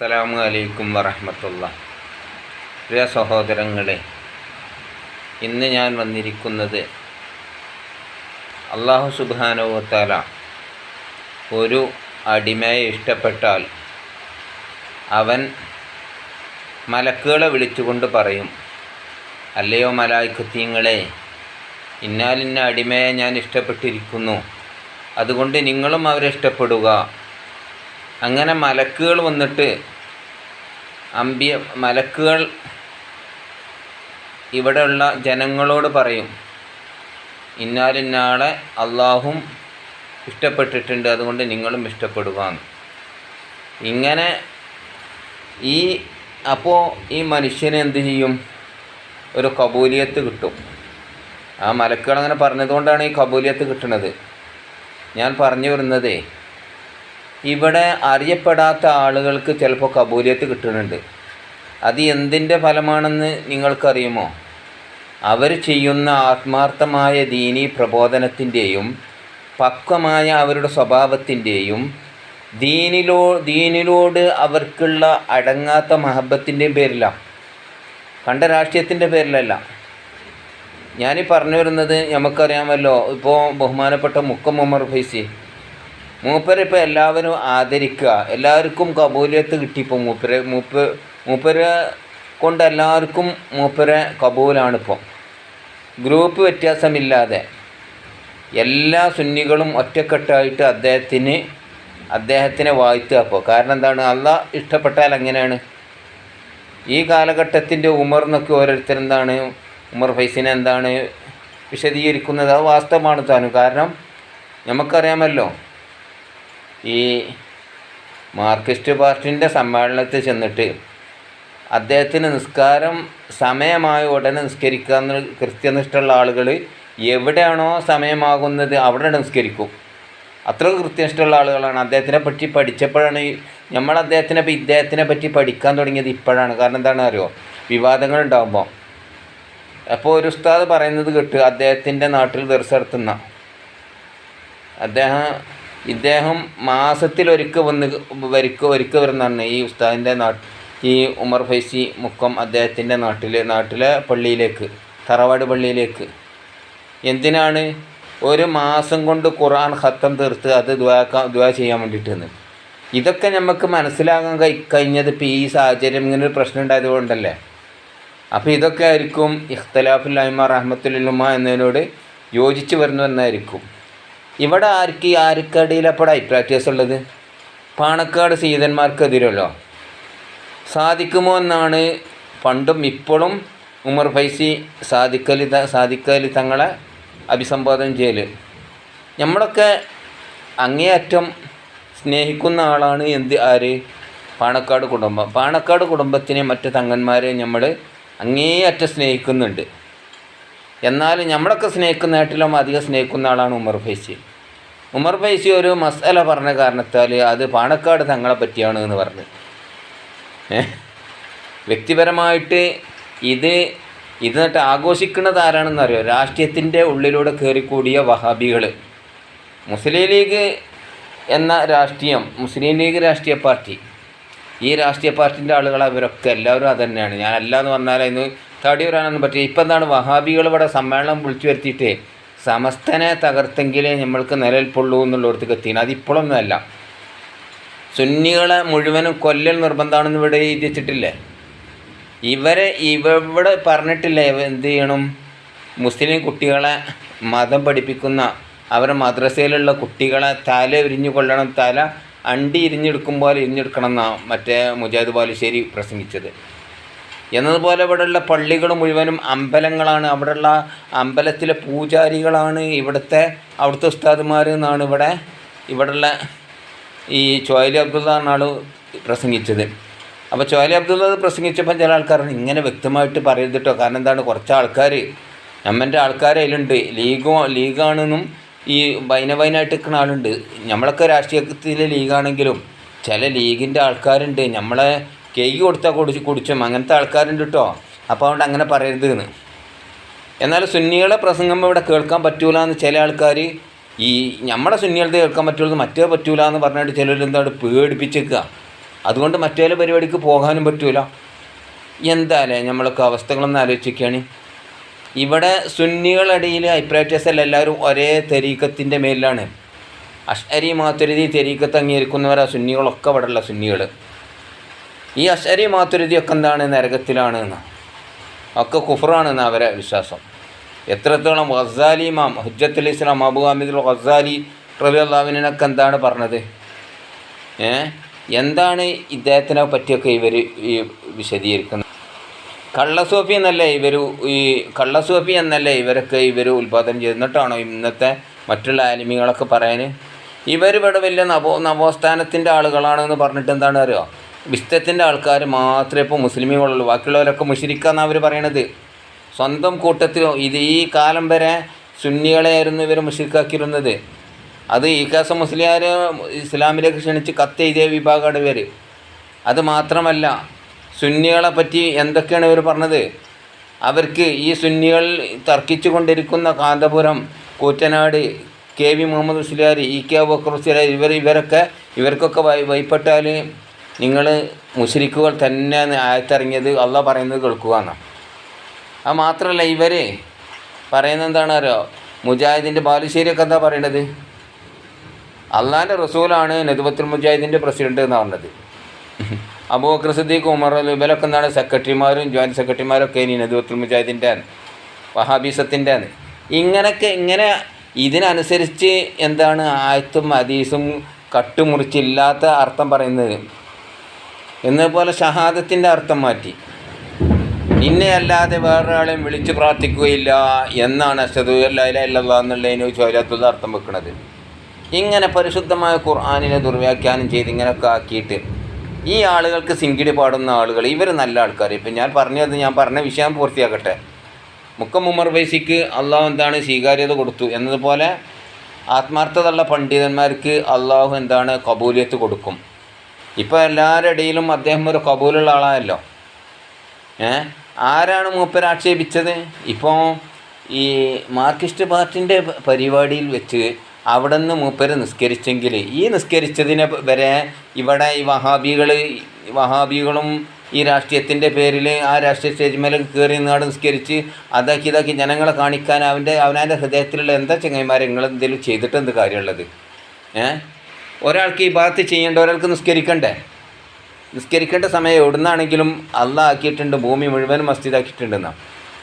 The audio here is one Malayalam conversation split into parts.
അസ്സലാമു അലൈക്കും വറഹമത്തുള്ള. പ്രിയ സഹോദരങ്ങളെ ഇന്ന് ഞാൻ വന്നിരിക്കുന്നത് അള്ളാഹു സുബാനുവത്താല ഒരു അടിമയെ ഇഷ്ടപ്പെട്ടാൽ അവൻ മലക്കുകളെ വിളിച്ചുകൊണ്ട് പറയും അല്ലയോ മലായിക്കത്തീങ്ങളെ ഇന്നാലിന്ന അടിമയെ ഞാൻ ഇഷ്ടപ്പെട്ടിരിക്കുന്നു. അതുകൊണ്ട് നിങ്ങളും അവരെ ഇഷ്ടപ്പെടുക. അങ്ങനെ മലക്കുകൾ വന്നിട്ട് അമ്പിയ മലക്കുകൾ ഇവിടെയുള്ള ജനങ്ങളോട് പറയും ഇന്നാലിന്നാളെ അള്ളാഹും ഇഷ്ടപ്പെട്ടിട്ടുണ്ട് അതുകൊണ്ട് നിങ്ങളും ഇഷ്ടപ്പെടുക. ഇങ്ങനെ ഈ അപ്പോൾ ഈ മനുഷ്യന് എന്ത് ചെയ്യും? ഒരു കബൂലിയത്ത് കിട്ടും. ആ മലക്കുകൾ അങ്ങനെ പറഞ്ഞതുകൊണ്ടാണ് ഈ കബൂലിയത്ത് കിട്ടുന്നത് ഞാൻ പറഞ്ഞു വരുന്നതേ ഇവിടെ അറിയപ്പെടാത്ത ആളുകൾക്ക് ചിലപ്പോൾ കബൂലിയത്ത് കിട്ടുന്നുണ്ട്. അത് എന്തിന്റെ ഫലമാണെന്ന് നിങ്ങൾക്കറിയുമോ? അവർ ചെയ്യുന്ന ആത്മാർത്ഥമായ ദീനീ പ്രബോധനത്തിന്റെയും പക്വമായ അവരുടെ സ്വഭാവത്തിന്റെയും ദീനിലോ ദീനിലോട് അവർക്കുള്ള അടങ്ങാത്ത മഹബത്തിന്റെയും പേരിലാണ് കണ്ട രാഷ്ട്രീയത്തിന്റെ പേരിലല്ല. ഞാനീ പറഞ്ഞു വരുന്നത് നമുക്കറിയാമല്ലോ. ഇപ്പോൾ ബഹുമാനപ്പെട്ട മുക്കം ഉമർ ഫൈസി മൂപ്പരെ ഇപ്പോൾ എല്ലാവരും ആദരിക്കുക. എല്ലാവർക്കും കബൂലിയത്ത് കിട്ടി ഇപ്പോൾ മൂപ്പര്. മൂപ്പ് മൂപ്പരെ കൊണ്ട് എല്ലാവർക്കും മൂപ്പരെ കബൂലാണിപ്പോൾ ഗ്രൂപ്പ് വ്യത്യാസമില്ലാതെ എല്ലാ സുന്നികളും ഒറ്റക്കെട്ടായിട്ട് അദ്ദേഹത്തിന് അദ്ദേഹത്തിനെ വാഴ്ത്തുക അപ്പോൾ കാരണം എന്താണ്? അള്ള ഇഷ്ടപ്പെട്ടാൽ അങ്ങനെയാണ് ഈ കാലഘട്ടത്തിന്റെ ഉമർ എന്നൊക്കെ ഓരോരുത്തരെന്താണ് ഉമർ ഫൈസിനെ എന്താണ് വിശദീകരിക്കുന്നത്? അത് വാസ്തവമാണ് താനും. കാരണം നമുക്കറിയാമല്ലോ ഈ മാർക്സിസ്റ്റ് പാർട്ടിന്റെ സമ്മേളനത്തിൽ ചെന്നിട്ട് അദ്ദേഹത്തിന് നിസ്കാരം സമയമായ ഉടനെ നിസ്കരിക്കാൻ എന്ന് കൃത്യനിഷ്ഠമുള്ള ആളുകൾ എവിടെയാണോ സമയമാകുന്നത് അവിടെ നിസ്കരിക്കും. അത്ര കൃത്യനിഷ്ഠമുള്ള ആളുകളാണ്. അദ്ദേഹത്തിനെ പറ്റി പഠിച്ചപ്പോഴാണ് നമ്മൾ അദ്ദേഹത്തിനെ ഇദ്ദേഹത്തിനെ പറ്റി പഠിക്കാൻ തുടങ്ങിയത് ഇപ്പോഴാണ്. കാരണം എന്താണ് അറിയോ? വിവാദങ്ങൾ ഉണ്ടാകുമ്പോൾ അപ്പോൾ ഒരു ഉസ്താദ് പറയുന്നത് കേട്ട് അദ്ദേഹത്തിന്റെ നാട്ടിൽ ദർശ നടത്തുന്ന. അദ്ദേഹം ഇദ്ദേഹം മാസത്തിലൊരിക്കൽ വന്ന് വരിക്ക ഒരിക്കൽ വരുന്നതാണ് ഈ ഉസ്താദിന്റെ നാട്ട് ഈ ഉമർ ഫൈസി മുക്കം അദ്ദേഹത്തിന്റെ നാട്ടിൽ നാട്ടിലെ പള്ളിയിലേക്ക് തറവാട് പള്ളിയിലേക്ക്. എന്തിനാണ്? ഒരു മാസം കൊണ്ട് ഖുർആൻ ഖത്തം തീർത്ത് അത് ദ്വാക്കാൻ ദ്വാ ചെയ്യാൻ വേണ്ടിയിട്ടെന്ന് ഇതൊക്കെ നമുക്ക് മനസ്സിലാകാൻ കൈ കഴിഞ്ഞത് ഇപ്പോൾ ഈ സാഹചര്യം ഇങ്ങനെ ഒരു പ്രശ്നം ഉണ്ടായത് കൊണ്ടല്ലേ? അപ്പോൾ ഇതൊക്കെ ആയിരിക്കും ഇഖ്തലാഫുല്ലായ്മ റഹ്മത്തുല്ലുമ എന്നതിനോട് യോജിച്ച് വരുന്നു എന്നായിരിക്കും ഇവിടെ ആർക്ക് ആർക്കടിയിലപ്പോഴാണ് പ്രാക്ടീസ് ഉള്ളത്? പാണക്കാട് സീതന്മാർക്കെതിരല്ലോ. സാധിക്കുമോ എന്നാണ് പണ്ടും ഇപ്പോഴും ഉമർ ഫൈസി സാദിക്കലി ത തങ്ങളെ അഭിസംബോധന ചെയ്യൽ നമ്മളൊക്കെ അങ്ങേയറ്റം സ്നേഹിക്കുന്ന ആളാണ് എന്ത് ആര്? പാണക്കാട് കുടുംബം. പാണക്കാട് കുടുംബത്തിനെ മറ്റു തങ്ങന്മാരെ നമ്മൾ അങ്ങേയറ്റം സ്നേഹിക്കുന്നുണ്ട്. എന്നാൽ നമ്മളൊക്കെ സ്നേഹിക്കുന്ന സ്നേഹിക്കുന്നതായിട്ടിലും അധികം സ്നേഹിക്കുന്ന ആളാണ് ഉമർ ഫൈസി. ഉമർ ഫൈസി ഒരു മസാല പറഞ്ഞ കാരണത്താൽ അത് പാണക്കാട് തങ്ങളെ പറ്റിയാണ് എന്ന് പറഞ്ഞു. വ്യക്തിപരമായിട്ട് ഇത് ഇത് നട്ട് ആഘോഷിക്കുന്നത് ആരാണെന്ന് അറിയോ? രാഷ്ട്രീയത്തിന്റെ ഉള്ളിലൂടെ കയറിക്കൂടിയ വഹാബികൾ മുസ്ലിം ലീഗ് എന്ന രാഷ്ട്രീയം മുസ്ലിം ലീഗ് രാഷ്ട്രീയ പാർട്ടി. ഈ രാഷ്ട്രീയ പാർട്ടിന്റെ ആളുകൾ അവരൊക്കെ എല്ലാവരും അത് തന്നെയാണ് ഞാൻ അല്ല എന്ന് പറഞ്ഞാൽ ഇന്ന് തടി വരാനൊന്നും പറ്റില്ല. ഇപ്പം എന്താണ്? വഹാബികൾ ഇവിടെ സമ്മേളനം വിളിച്ചു വരുത്തിയിട്ട് സമസ്തനെ തകർത്തെങ്കിലേ നമ്മൾക്ക് നിലനിൽപ്പുള്ളൂ എന്നുള്ളവർക്ക് എത്തിയാണ് അതിപ്പോഴൊന്നുമല്ല. സുന്നികളെ മുഴുവനും കൊല്ലൽ നിർബന്ധമാണെന്ന് ഇവിടെ എഴുതിച്ചിട്ടില്ലേ ഇവരെ ഇവിടെ പറഞ്ഞിട്ടില്ല എന്ത് ചെയ്യണം? മുസ്ലിം കുട്ടികളെ മതം പഠിപ്പിക്കുന്ന അവരെ മദ്രസയിലുള്ള കുട്ടികളെ തല ഉരിഞ്ഞു കൊള്ളണം തല അണ്ടി ഇരിഞ്ഞെടുക്കുമ്പോൾ ഇരിഞ്ഞെടുക്കണം എന്നാണ് മറ്റേ മുജാദ് ബാലുശ്ശേരി പ്രസംഗിച്ചത്. എന്നതുപോലെ ഇവിടെയുള്ള പള്ളികൾ മുഴുവനും അമ്പലങ്ങളാണ്. അവിടെയുള്ള അമ്പലത്തിലെ പൂജാരികളാണ് ഇവിടുത്തെ അവിടുത്തെ ഉസ്താദുമാർ എന്നാണ് ഇവിടെ ഇവിടെയുള്ള ഈ ചോയലി അബ്ദുള്ള എന്നാൾ പ്രസംഗിച്ചത്. അപ്പോൾ ചോയലി അബ്ദുള്ള പ്രസംഗിച്ചപ്പോൾ ചില ആൾക്കാർ ഇങ്ങനെ വ്യക്തമായിട്ട് പറയരുത് കേട്ടോ കാരണം എന്താണ്? കുറച്ച് ആൾക്കാർ നമ്മന്റെ ആൾക്കാർ അതിലുണ്ട് ലീഗോ ലീഗാണെന്നും ഈ വൈന വൈനായിട്ട് നിൽക്കുന്ന ആളുണ്ട്. നമ്മളൊക്കെ രാഷ്ട്രീയത്തിലെ ലീഗാണെങ്കിലും ചില ലീഗിന്റെ ആൾക്കാരുണ്ട്. നമ്മളെ കേക്ക് കൊടുത്താൽ കുടിച്ച് കുടിച്ചും. അങ്ങനത്തെ ആൾക്കാരുണ്ട് കേട്ടോ അപ്പോൾ അതുകൊണ്ട് അങ്ങനെ പറയരുത് എന്ന് എന്നാൽ സുന്നികളെ പ്രസംഗം ഇവിടെ കേൾക്കാൻ പറ്റൂല എന്ന് ചില ആൾക്കാർ ഈ നമ്മുടെ സുന്നികളത് കേൾക്കാൻ പറ്റുള്ളൂ മറ്റേ പറ്റൂല എന്ന് പറഞ്ഞിട്ട് ചിലർ എന്താണ് പേടിപ്പിച്ചേക്കുക അതുകൊണ്ട് മറ്റേ പരിപാടിക്ക് പോകാനും പറ്റൂല. എന്താല്ലേ നമ്മളൊക്കെ അവസ്ഥകളൊന്ന് ആലോചിക്കുകയാണ് ഇവിടെ സുന്നികളിടയിൽ അഭിപ്രായ വ്യത്യാസമല്ല എല്ലാവരും ഒരേ തെരീക്കത്തിന്റെ മേലിലാണ്. അഷ്അരി മാത്തുരുതി തെരീക്കത്ത് അംഗീകരിക്കുന്നവരാ സുന്നികളൊക്കെ ഇവിടെയുള്ള സുന്നികൾ ഈ അശരി മാതുരതിയൊക്കെ എന്താണ് നരകത്തിലാണ് എന്ന്. ഒക്കെ കുഫറാണെന്ന് അവരെ വിശ്വാസം. എത്രത്തോളം ഗസാലി ഇമാം ഹുജ്ജത്തുൽ ഇസ്ലാം അബു ഹമീദുൽ ഗസാലി റബി അള്ളാവിനൊക്കെ എന്താണ് പറഞ്ഞത്? ഏ? എന്താണ് ഇദ്ദേഹത്തിനെ പറ്റിയൊക്കെ ഇവർ ഈ വിശദീകരിക്കുന്നത്? കള്ളസോഫി എന്നല്ലേ ഇവർ ഈ കള്ളസോഫി എന്നല്ലേ ഇവരൊക്കെ ഇവർ ഉൽപാദനം ചെയ്തിട്ടാണോ ഇന്നത്തെ മറ്റുള്ള ആലിമികളൊക്കെ പറയാൻ ഇവർ ഇവിടെ വലിയ നവോ നവോസ്ഥാനത്തിന്റെ ആളുകളാണെന്ന് പറഞ്ഞിട്ട് എന്താണ് അറിയോ? വിസ്തത്തിന്റെ ആൾക്കാർ മാത്രമേ ഇപ്പോൾ മുസ്ലിമുകളുള്ളൂ ബാക്കിയുള്ളവരൊക്കെ മുഷിരിക്കാന്നാണ് അവർ പറയണത്. സ്വന്തം കൂട്ടത്തിൽ ഇത് ഈ കാലം വരെ സുന്നികളെയായിരുന്നു ഇവർ മുഷിരിക്കാക്കിയിരുന്നത്. അത് ഈ കാസം മുസ്ലിയാർ ഇസ്ലാമിലേക്ക് ക്ഷണിച്ച് കത്ത് എഴുതിയ വിഭാഗമാണ് ഇവർ അത് മാത്രമല്ല സുന്നികളെ പറ്റി എന്തൊക്കെയാണ് ഇവർ പറഞ്ഞത്? അവർക്ക് ഈ സുന്നികൾ തർക്കിച്ചു കൊണ്ടിരിക്കുന്ന Kanthapuram Koottanad K V Muhammad Musliyar E K Bakkar Musliyar ഇവർ ഇവരൊക്കെ ഇവർക്കൊക്കെ വൈപ്പെട്ടാൽ നിങ്ങൾ മുഷരിക്കുകൾ തന്നെ ആയത്തിറങ്ങിയത് അള്ള പറയുന്നത് കേൾക്കുക എന്നാണ് അത് മാത്രമല്ല ഇവർ പറയുന്നത് എന്താണ് അറിയോ? മുജാഹിദിന്റെ ബാലുശ്ശേരിയൊക്കെ എന്താ പറയണത്? അള്ളാന്റെ റസൂലാണ് നദുബത്തുൽ മുജാഹിദിന്റെ പ്രസിഡന്റ് എന്ന് പറഞ്ഞത്. അബൂബക്കർ സിദ്ദീഖ് ഉമർ ഇവരൊക്കെ എന്താണ്? സെക്രട്ടറിമാരും ജോയിന്റ് സെക്രട്ടറിമാരൊക്കെ ഇനി നദുബത്തുൽ മുജാഹിദിന്റെ ആണ്. വഹാബീസത്തിന്റെ ആണ്. ഇങ്ങനൊക്കെ ഇങ്ങനെ ഇതിനനുസരിച്ച് എന്താണ് ആയത്തും ഹദീസും കട്ടുമുറിച്ചില്ലാത്ത അർത്ഥം പറയുന്നത് എന്നതുപോലെ ഷഹാദത്തിന്റെ അർത്ഥം മാറ്റി. നിന്നെ അല്ലാതെ വേറൊരാളെയും വിളിച്ച് പ്രാർത്ഥിക്കുകയില്ല എന്നാണ് അഷദു അല്ലാ എന്നുള്ളതിന് അർത്ഥം വെക്കുന്നത് ഇങ്ങനെ പരിശുദ്ധമായ ഖുർആാനിനെ ദുർവ്യാഖ്യാനം ചെയ്ത് ഇങ്ങനെയൊക്കെ ആക്കിയിട്ട് ഈ ആളുകൾക്ക് സിങ്കിടി പാടുന്ന ആളുകൾ ഇവർ നല്ല ആൾക്കാർ ഇപ്പം ഞാൻ പറഞ്ഞത് ഞാൻ പറഞ്ഞ വിഷയം പൂർത്തിയാക്കട്ടെ. മുക്കം ഉമർ ബൈസിക്ക് അള്ളാഹു എന്താണ് സ്വീകാര്യത കൊടുത്തു എന്നതുപോലെ ആത്മാർത്ഥതയുള്ള പണ്ഡിതന്മാർക്ക് അള്ളാഹു എന്താണ് കബൂലിയത്ത് കൊടുക്കും. ഇപ്പോൾ എല്ലാവരുടെ ഇടയിലും അദ്ദേഹം ഒരു കബൂലുള്ള ആളായല്ലോ. ഏ? ആരാണ് മൂപ്പർ ആക്ഷേപിച്ചത്? ഇപ്പോൾ ഈ മാർക്സിസ്റ്റ് പാർട്ടിന്റെ പരിപാടിയിൽ വെച്ച് അവിടെ നിന്ന് മൂപ്പര് നിസ്കരിച്ചെങ്കിൽ ഈ നിസ്കരിച്ചതിനെ വരെ ഇവിടെ ഈ വഹാബികൾ വഹാബികളും ഈ രാഷ്ട്രീയത്തിന്റെ പേരിൽ ആ രാഷ്ട്രീയ സ്റ്റേജ് മേലെ കയറി നാട് നിസ്കരിച്ച് അതാക്കി ഇതാക്കി ജനങ്ങളെ കാണിക്കാൻ അവന്റെ അവനവന്റെ ഹൃദയത്തിലുള്ള എന്താ ചങ്ങന്മാരെ നിങ്ങൾ എന്തെങ്കിലും ചെയ്തിട്ട് എന്ത് കാര്യമുള്ളത്? ഏ? ഒരാൾക്ക് ഈ ഭാഗത്ത് ചെയ്യേണ്ട ഒരാൾക്ക് നിസ്കരിക്കണ്ടേ? നിസ്കരിക്കേണ്ട സമയം എവിടുന്നാണെങ്കിലും അള്ള ആക്കിയിട്ടുണ്ട് ഭൂമി മുഴുവനും മസ്ജിദാക്കിയിട്ടുണ്ടെന്നാണ്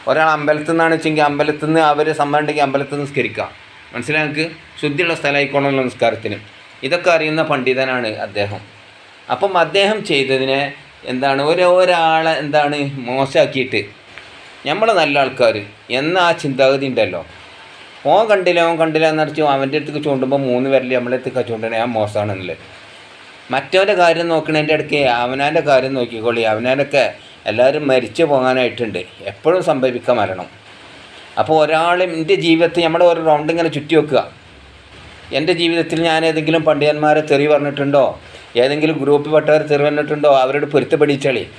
ഒരാൾ അമ്പലത്തിൽ നിന്നാണ് വെച്ചെങ്കിൽ അമ്പലത്തിൽ നിന്ന് അവർ സമ്മതം ഉണ്ടെങ്കിൽ അമ്പലത്തിൽ നിസ്കരിക്കാം. മനസ്സിലായി നമുക്ക് ശുദ്ധിയുള്ള സ്ഥലമായിക്കോണമല്ലോ നിസ്കാരത്തിന്. ഇതൊക്കെ അറിയുന്ന പണ്ഡിതനാണ് അദ്ദേഹം. അപ്പം അദ്ദേഹം ചെയ്തതിനെ എന്താണ്? ഒരു ഒരാളെ എന്താണ്? മോശമാക്കിയിട്ട് നമ്മൾ നല്ല ആൾക്കാർ എന്ന ആ ചിന്താഗതി ഉണ്ടല്ലോ? ഓൻ കണ്ടില്ല ഓൻ കണ്ടില്ല എന്നടിച്ചു അവന്റെ അടുത്തേക്ക് ചൂണ്ടുമ്പോൾ മൂന്ന് വിരൽ നമ്മളെ അടുത്തേക്ക് ചൂണ്ടണേ. ആ മോശമാണെന്നല്ലേ? മറ്റവന്റെ കാര്യം നോക്കണതിന്റെ ഇടയ്ക്ക് അവനാന്റെ കാര്യം നോക്കിക്കോളി. അവനാനൊക്കെ എല്ലാവരും മരിച്ചു പോകാനായിട്ടുണ്ട്. എപ്പോഴും സംഭവിക്കുക മരണം. അപ്പോൾ ഒരാൾ എന്റെ ജീവിതത്തിൽ നമ്മുടെ ഒരു റൗണ്ട് ഇങ്ങനെ ചുറ്റി വെക്കുക. എന്റെ ജീവിതത്തിൽ ഞാൻ ഏതെങ്കിലും പണ്ഡിതന്മാരെ തെറി പറഞ്ഞിട്ടുണ്ടോ? ഏതെങ്കിലും ഗ്രൂപ്പിൽപ്പെട്ടവർ തെറി പറഞ്ഞിട്ടുണ്ടോ? അവരോട് പൊരുത്തപ്പെടിച്ചളി.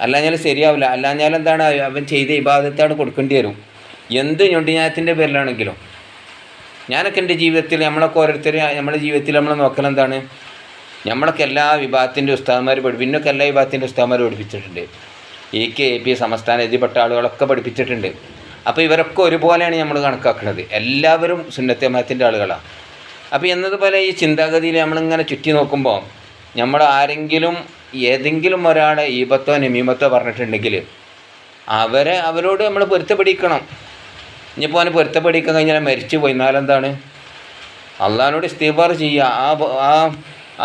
അല്ലാഞ്ഞാൽ ശരിയാവില്ല. അല്ലാഞ്ഞാൽ എന്താണ് അവൻ ചെയ്ത ഇബാദത്താണ് കൊടുക്കേണ്ടി വരും. എന്ത് ഞൊണ്ടിഞ്ഞായത്തിന്റെ പേരിലാണെങ്കിലും ഞാനൊക്കെ എന്റെ ജീവിതത്തിൽ നമ്മളൊക്കെ ഓരോരുത്തർ നമ്മുടെ ജീവിതത്തിൽ നമ്മൾ നോക്കലെന്താണ്? നമ്മളൊക്കെ എല്ലാ വിഭാഗത്തിന്റെ ഉസ്താദന്മാർ പഠി പിന്നൊക്കെ എല്ലാ വിഭാഗത്തിന്റെ ഉസ്താദന്മാർ പഠിപ്പിച്ചിട്ടുണ്ട്. എ കെ എ പി സംസ്ഥാന എതിപ്പെട്ട ആളുകളൊക്കെ പഠിപ്പിച്ചിട്ടുണ്ട്. അപ്പോൾ ഇവരൊക്കെ ഒരുപോലെയാണ് നമ്മൾ കണക്കാക്കുന്നത് എല്ലാവരും സുന്നത്തമത്തിന്റെ ആളുകളാണ്. അപ്പോൾ എന്നതുപോലെ ഈ ചിന്താഗതിയിൽ നമ്മളിങ്ങനെ ചുറ്റി നോക്കുമ്പോൾ നമ്മൾ ആരെങ്കിലും ഏതെങ്കിലും ഒരാളെ ഈപത്തോ നമീമത്തോ പറഞ്ഞിട്ടുണ്ടെങ്കിൽ അവരെ അവരോട് നമ്മൾ പൊരുത്തപ്പെടിക്കണം. ഇനിയിപ്പോൾ അവന് പൊരുത്തപ്പെടിക്കാൻ കഴിഞ്ഞാൽ മരിച്ചു പോയി. എന്നാലെന്താണ് അള്ളഹാനോട് ഇസ്തീഫാർ ചെയ്യുക. ആ ആ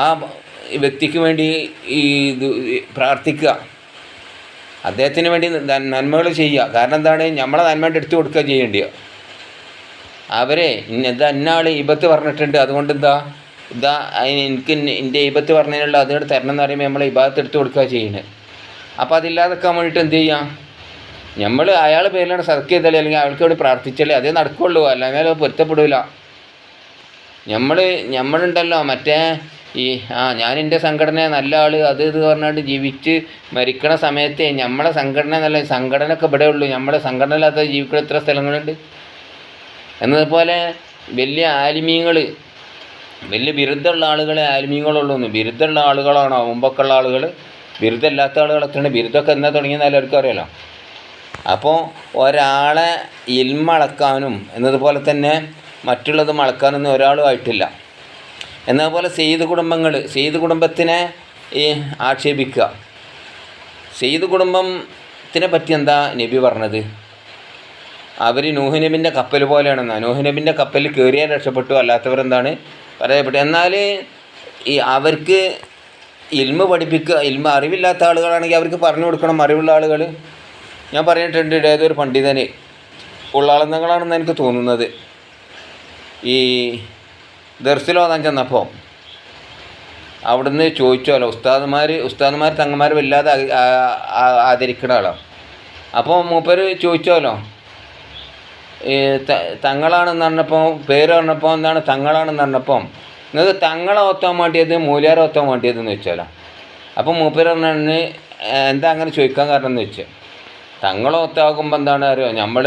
ആ വ്യക്തിക്ക് വേണ്ടി ഈ പ്രാർത്ഥിക്കുക. അദ്ദേഹത്തിന് വേണ്ടി നന്മകൾ ചെയ്യുക. കാരണം എന്താണ്? നമ്മളെ നന്മയുടെ എടുത്തു കൊടുക്കുക ചെയ്യേണ്ടിയ അവരെ എന്താ ഇന്നാൾ ഇബത്ത് പറഞ്ഞിട്ടുണ്ട്. അതുകൊണ്ട് എന്താ? ഇതാ എനിക്ക് എന്റെ ഇബത്ത് പറഞ്ഞതിനുള്ള അതിനോട് തരണം എന്ന് പറയുമ്പോൾ നമ്മൾ ഇബാദത്ത് എടുത്തു കൊടുക്കുക ചെയ്യുന്നത്. അപ്പോൾ അതില്ലാതെക്കാൻ വേണ്ടിയിട്ട് എന്ത് ചെയ്യാം? നമ്മൾ അയാൾ പേരിലാണ് സർക്ക് ചെയ്താലേ അല്ലെങ്കിൽ അയാൾക്ക് വേണ്ടി പ്രാർത്ഥിച്ചാലേ അതേ നടക്കുള്ളൂ. അല്ലെങ്കിൽ അത് പൊരുത്തപ്പെടില്ല നമ്മൾ നമ്മളുണ്ടല്ലോ മറ്റേ ഈ ആ ഞാൻ എന്റെ സംഘടന നല്ല ആൾ അത് ഇത് പറഞ്ഞുകൊണ്ട് ജീവിച്ച് മരിക്കണ സമയത്ത് നമ്മളെ സംഘടന നല്ല സംഘടനയൊക്കെ ഇവിടെ ഉള്ളൂ. നമ്മളെ സംഘടന ഇല്ലാത്ത ജീവിക്കുന്ന എത്ര സ്ഥലങ്ങളുണ്ട്. എന്നതുപോലെ വലിയ ആലിമീങ്ങൾ വലിയ ബിരുദമുള്ള ആളുകളെ ആലിമീങ്ങളുള്ളൂ ബിരുദമുള്ള ആളുകളാണോ മുമ്പൊക്കെ ഉള്ള ആളുകൾ ബിരുദമില്ലാത്ത ആളുകൾ എത്രയാണ് ബിരുദമൊക്കെ എന്നാ തുടങ്ങിയെന്നാലും എല്ലാവർക്കും അറിയാലോ? അപ്പോൾ ഒരാളെ ഇൽമ അളക്കാനും എന്നതുപോലെ തന്നെ മറ്റുള്ളത് അളക്കാനൊന്നും ഒരാളും ആയിട്ടില്ല. എന്നതുപോലെ സെയ്ത് കുടുംബങ്ങൾ സെയ്ത് കുടുംബത്തിനെ ഈ ആക്ഷേപിക്കുക. സെയ്ത് കുടുംബത്തിനെ പറ്റി എന്താ നബി പറഞ്ഞത്? അവർ നൂഹ്നബിന്റെ കപ്പൽ പോലെയാണെന്നാ. നൂഹ്നബിന്റെ കപ്പലിൽ കയറിയാൽ രക്ഷപ്പെട്ടു അല്ലാത്തവരെന്താണ് പറയപ്പെട്ടു എന്നാൽ ഈ അവർക്ക് ഇൽമ പഠിപ്പിക്കുക ഇൽമ അറിവില്ലാത്ത ആളുകളാണെങ്കിൽ അവർക്ക് പറഞ്ഞു കൊടുക്കണം അറിവുള്ള ആളുകൾ ഞാൻ പറഞ്ഞിട്ടുണ്ട് ഏതൊരു പണ്ഡിതന് ഉള്ളാളന്നങ്ങളാണെന്ന് എനിക്ക് തോന്നുന്നത്. ഈ ദർസിലോതാൻ ചെന്നപ്പോൾ അവിടുന്ന് ചോദിച്ചോലോ ഉസ്താദ്മാർ ഉസ്താദ്മാർ തങ്ങന്മാർ വല്ലാതെ ആദരിക്കണ ആ- ആ- ആദരിക്കുന്ന ആളാണ് അപ്പോൾ മൂപ്പര് ചോദിച്ചോലോ ഈ തങ്ങളാണെന്ന് പറഞ്ഞപ്പോൾ പേര് പറഞ്ഞപ്പോൾ എന്താണ് തങ്ങളാണെന്ന് പറഞ്ഞപ്പം നിങ്ങൾക്ക് തങ്ങളെ ഒത്താൻ വേണ്ടിയത് മൂല്യാരെ ഒത്താൻ വേണ്ടിയതെന്ന് വെച്ചാലോ അപ്പം മൂപ്പര് പറഞ്ഞു എന്താ അങ്ങനെ ചോദിക്കാൻ കാരണം? എന്ന് വെച്ചാൽ തങ്ങളെ ഒത്താകുമ്പോൾ എന്താണ് അറിയോ? നമ്മൾ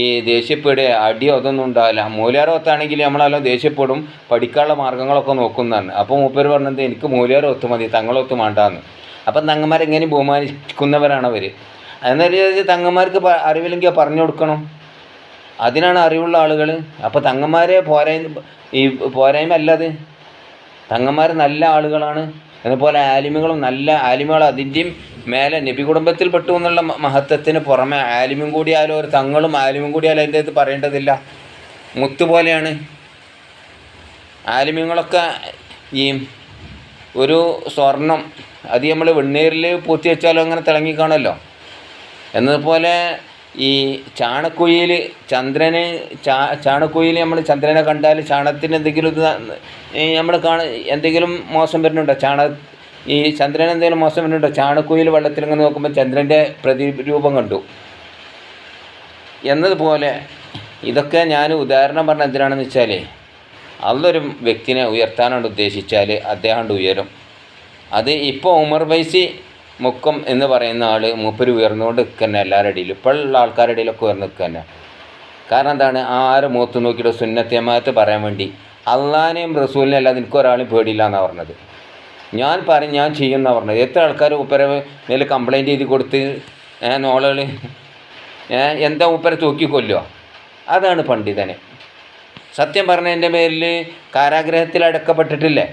ഈ ദേഷ്യപ്പെടുക അടിയോ അതൊന്നും ഉണ്ടാവില്ല. മൂല്യാർ ഒത്താണെങ്കിൽ നമ്മളെല്ലാം ദേഷ്യപ്പെടും പഠിക്കാനുള്ള മാർഗങ്ങളൊക്കെ നോക്കുന്നതാണ്. അപ്പോൾ മൂപ്പർ പറഞ്ഞത് എനിക്ക് മൂല്യാർ ഒത്തു മതി തങ്ങളൊത്ത് വേണ്ടാന്ന് അപ്പം തങ്ങന്മാരെങ്ങനെ ബഹുമാനിക്കുന്നവരാണ് അവർ എന്നുവെച്ചാൽ തങ്ങന്മാർക്ക് അറിവില്ലെങ്കിൽ പറഞ്ഞു കൊടുക്കണം. അതിനാണ് അറിവുള്ള ആളുകൾ അപ്പോൾ തങ്ങന്മാരെ പോരായ്മ ഈ പോരായ്മ അല്ലാതെ തങ്ങന്മാർ നല്ല ആളുകളാണ്. അതുപോലെ ആലിമുകളും നല്ല ആലിമുകൾ അതിന്റെയും മേലെ നബി കുടുംബത്തിൽ പെട്ടു എന്നുള്ള മഹത്വത്തിന് പുറമെ ആലിമും കൂടിയാലും ഒരു തങ്ങളും ആലിമും കൂടിയാലും അതിന്റെ ഇത് പറയേണ്ടതില്ല. മുത്ത് പോലെയാണ്. ആലിമ്യങ്ങളൊക്കെ ഈ ഒരു സ്വർണം അത് നമ്മൾ വെണ്ണീരിൽ പൂത്തി വെച്ചാലും അങ്ങനെ തിളങ്ങിക്കാണല്ലോ എന്നതുപോലെ ഈ ചാണക്കുയിൽ ചന്ദ്രന് ചാ ചാണക്കുയിൽ നമ്മൾ ചന്ദ്രനെ കണ്ടാൽ ചാണത്തിന് എന്തെങ്കിലും ഇത് നമ്മൾ കാണ എന്തെങ്കിലും മോശം വരുന്നുണ്ടോ? ചാണ ഈ ചന്ദ്രൻ എന്തെങ്കിലും മോശം വരുന്നുണ്ടോ? ചാണക്കുയിൽ വെള്ളത്തിൽ ഇങ്ങനെ നോക്കുമ്പോൾ ചന്ദ്രന്റെ പ്രതിരൂപം കണ്ടു. എന്നതുപോലെ ഇതൊക്കെ ഞാൻ ഉദാഹരണം പറഞ്ഞ എന്തിനാണെന്ന് വെച്ചാൽ അതൊരു വ്യക്തിനെ ഉയർത്താനാണ് ഉദ്ദേശിച്ചാൽ അദ്ദേഹം ഉയരും. അത് ഇപ്പോൾ ഉമർ വൈസി മുക്കം എന്ന് പറയുന്ന ആൾ മൂപ്പര് ഉയർന്നുകൊണ്ട് നിൽക്കുന്ന എല്ലാവരുടെ ഇടയിലും ഇപ്പോഴുള്ള ആൾക്കാരുടെ ഇടയിലൊക്കെ ഉയർന്നു നിൽക്കുക കാരണം എന്താണ്? ആരും മൂത്ത് നോക്കിയിട്ട് സുന്നത്യമായത്ത് പറയാൻ വേണ്ടി അള്ളാനെയും റസൂലിനെ അല്ലാതെ എനിക്ക് ഒരാളും പേടിയില്ല എന്നാണ് പറഞ്ഞത്. ഞാൻ പറയും ഞാൻ ചെയ്യുമെന്നാണ് പറഞ്ഞത്. എത്ര ആൾക്കാർ ഉപ്പര മേലെ കംപ്ലൈന്റ് ചെയ്ത് കൊടുത്ത് നോളുകൾ എന്താ ഉപ്പര തൂക്കിക്കൊല്ലുക അതാണ് പണ്ഡിതനെ. സത്യം പറഞ്ഞതിന്റെ പേരിൽ കാരാഗ്രഹത്തിൽ അടക്കപ്പെട്ടിട്ടില്ലേ?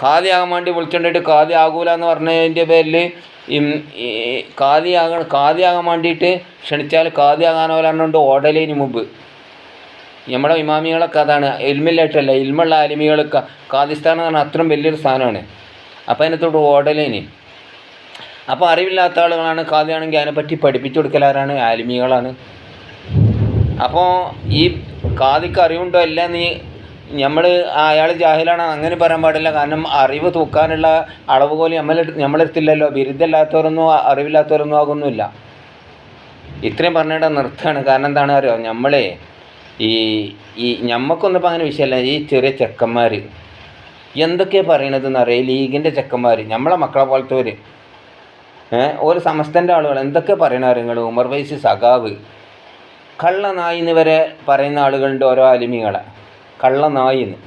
ഖാദിയാകാൻ വേണ്ടി വിളിച്ചിട്ടുണ്ട് ഖാദി ആകൂല എന്ന് പറഞ്ഞതിന്റെ പേരിൽ ഖാദിയാക ഖാദിയാകാൻ വേണ്ടിയിട്ട് ക്ഷണിച്ചാൽ ഖാദിയാകാനോ പറഞ്ഞുകൊണ്ട് ഓടലേന് മുമ്പ്. നമ്മുടെ ഇമാമികളൊക്കെ അതാണ്. എൽമില്ലായിട്ടല്ല എൽമുള്ള ആലിമികളൊക്കെ ഖാദിസ്ഥാൻ എന്ന് പറഞ്ഞാൽ അത്രയും വലിയൊരു സ്ഥാനമാണ് അപ്പോൾ അതിനകത്തോട് ഓടലേന്. അപ്പോൾ അറിവില്ലാത്ത ആളുകളാണ് ഖാദിയാണെങ്കിൽ അതിനെപ്പറ്റി പഠിപ്പിച്ചു കൊടുക്കലാരാണ് ആലിമികളാണ്. അപ്പോൾ ഈ ഖാദിക്ക് അറിവുണ്ടോ അല്ല നീ നമ്മൾ അയാൾ ജാഹിലാണ് അങ്ങനെ പറയാൻ പാടില്ല. കാരണം അറിവ് തൂക്കാനുള്ള അളവ് പോലും നമ്മൾ നമ്മളെടുത്തില്ലല്ലോ ബിരുദമില്ലാത്തവരൊന്നും അറിവില്ലാത്തവരൊന്നും ആകുന്നില്ല ഇത്രയും പറഞ്ഞിട്ട് നിർത്തുകയാണ്. കാരണം എന്താണ് അറിയോ? നമ്മളെ ഈ ഈ ഞമ്മക്കൊന്നും ഇപ്പം അങ്ങനെ വിഷയമല്ല. ഈ ചെറിയ ചെക്കന്മാർ എന്തൊക്കെയാണ് പറയണതെന്ന് അറിയാം ലീഗിന്റെ ചെക്കന്മാർ നമ്മളെ മക്കളെ പോലത്തവർ ഒരു സമസ്തന്റെ ആളുകൾ. എന്തൊക്കെ പറയണ നിങ്ങൾ ഉമർ വൈസി സഖാവ്. കള്ളനായിന്ന് വരെ പറയുന്ന ആളുകളുണ്ട് ഓരോ അലിമികളെ കള്ളനായിന്ന്.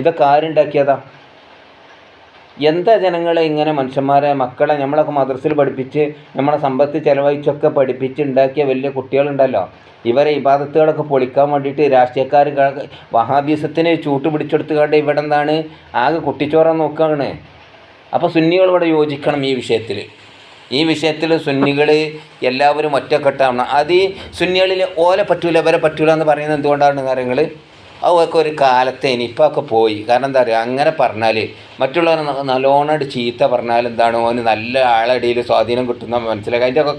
ഇതൊക്കെ ആരുണ്ടാക്കിയതാ? എന്താ ജനങ്ങളെ ഇങ്ങനെ മനുഷ്യന്മാരെ മക്കളെ നമ്മളൊക്കെ മദ്രസയിൽ പഠിപ്പിച്ച് നമ്മളെ സമ്പത്ത് ചെലവഴിച്ചൊക്കെ പഠിപ്പിച്ച് ഉണ്ടാക്കിയ വലിയ കുട്ടികളുണ്ടല്ലോ. ഇവരെ ഇബാദത്തുകളൊക്കെ പൊളിക്കാൻ വേണ്ടിയിട്ട് രാഷ്ട്രീയക്കാർ വഹാബീസത്തിന് ചൂട്ട് പിടിച്ചെടുത്ത് കണ്ട് ഇവിടെ എന്താണ് ആകെ കുട്ടിച്ചോറ നോക്കുകയാണ് അപ്പോൾ സുന്നികൾ ഇവിടെ യോജിക്കണം ഈ വിഷയത്തിൽ ഈ വിഷയത്തിൽ സുന്നികൾ എല്ലാവരും ഒറ്റക്കെട്ടാവണം. അത് ഈ സുന്നികളിൽ ഓലെ പറ്റൂല ഇവരെ പറ്റൂല എന്ന് പറയുന്നത് എന്തുകൊണ്ടാണ് കാര്യങ്ങൾ അതൊക്കെ ഒരു കാലത്തെ ഇനിയിപ്പൊക്കെ പോയി. കാരണം എന്താ പറയുക അങ്ങനെ പറഞ്ഞാൽ മറ്റുള്ളവർ നല്ലോണം ചീത്ത പറഞ്ഞാൽ എന്താണ്? ഓന് നല്ല ആളടിയിൽ സ്വാധീനം കിട്ടുന്ന മനസ്സിലാക്കുക അതിന്റെ ഒക്കെ